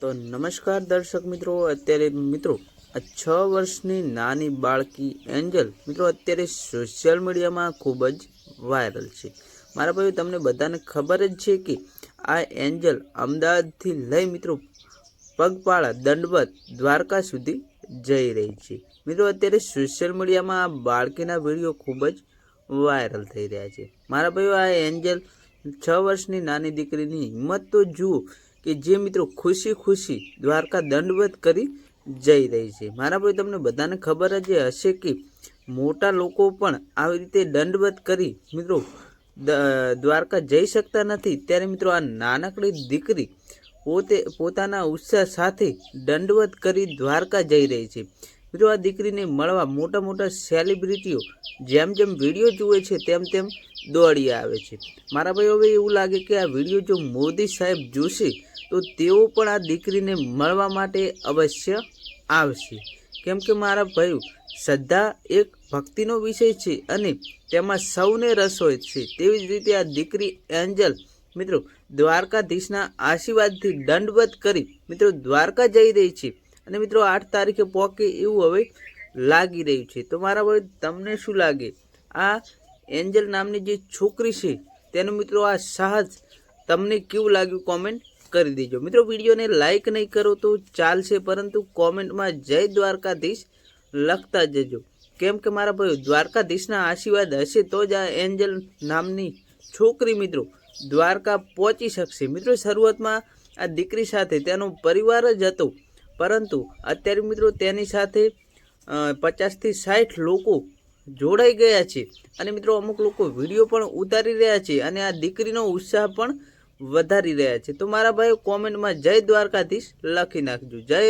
તો નમસ્કાર દર્શક મિત્રો, અત્યારે મિત્રો આ છ વર્ષની નાની બાળકી એન્જલ, મિત્રો અત્યારે સોશિયલ મીડિયામાં ખૂબ જ વાયરલ છે. મારા ભાઈઓ, તમને બધાને ખબર જ છે કે આ એન્જલ અમદાવાદથી લઈ મિત્રો પગપાળા, દંડવત, દ્વારકા સુધી જઈ રહી છે. મિત્રો, અત્યારે સોશિયલ મીડિયામાં આ બાળકીના વીડિયો ખૂબ જ વાયરલ થઈ રહ્યા છે. મારા ભાઈઓ, આ એન્જલ છ વર્ષની નાની દીકરીની હિંમત તો જુઓ કે જે મિત્રો ખુશી ખુશી દ્વારકા દંડવત કરી જઈ રહી છે. મારા ભાઈ, તમને બધાને ખબર જ હશે કે મોટા લોકો પણ આવી રીતે દંડવત કરી મિત્રો દ્વારકા જઈ શકતા નથી. ત્યારે મિત્રો આ નાનકડી દીકરી પોતે, પોતાના ઉત્સાહ સાથે દંડવત કરી દ્વારકા જઈ રહી છે. મિત્રો આ દીકરીને મળવા મોટા મોટા સેલિબ્રિટીઓ જેમ જેમ વીડિયો જુએ છે, તેમ તેમ દોડી આવે છે. મારા ભાઈ હવે એવું લાગે કે આ વીડિયો જો મોદી સાહેબ જોશે, તો તેઓ પણ આ દીકરીને મળવા માટે અવશ્ય આવશે. કેમ કે મારા ભાઈઓ, શ્રદ્ધા એક ભક્તિનો વિષય છે અને તેમાં સૌને રસ હોય છે. તેવી જ રીતે આ દીકરી એન્જલ, મિત્રો, દ્વારકાધીશના આશીર્વાદથી દંડવત કરી, મિત્રો, દ્વારકા જઈ રહી છે. અને મિત્રો, આઠ તારીખે પહોંચે એવું હવે લાગી રહ્યું છે. તો મારા ભાઈ, તમને શું લાગે? આ એન્જલ નામની જે છોકરી છે, તેનું મિત્રો આ સાહસ તમને કેવું લાગ્યું કોમેન્ટ કરી દેજો. મિત્રો, વિડીયોને લાઇક નહીં કરો તો ચાલશે, પરંતુ કોમેન્ટમાં જય દ્વારકાધીશ લખતા જજો. કેમ કે મારા ભાઈ, દ્વારકાધીશના આશીર્વાદ હશે તો જ આ એન્જલ નામની છોકરી મિત્રો દ્વારકા પહોંચી શકશે. મિત્રો, શરૂઆતમાં આ દીકરી સાથે તેનો પરિવાર જ હતો. પરંતુ અત્યારે મિત્રો તેની સાથે પચાસથી સાઠ લોકો જોડાઈ ગયા છે. અને મિત્રો અમુક લોકો વીડિયો પણ ઉતારી રહ્યા છે અને આ દીકરીનો ઉત્સાહ પણ વધારી રહ્યા છે. તો મારા ભાઈઓ કોમેન્ટમાં જય દ્વારકાધીશ લખી નાખજો. જય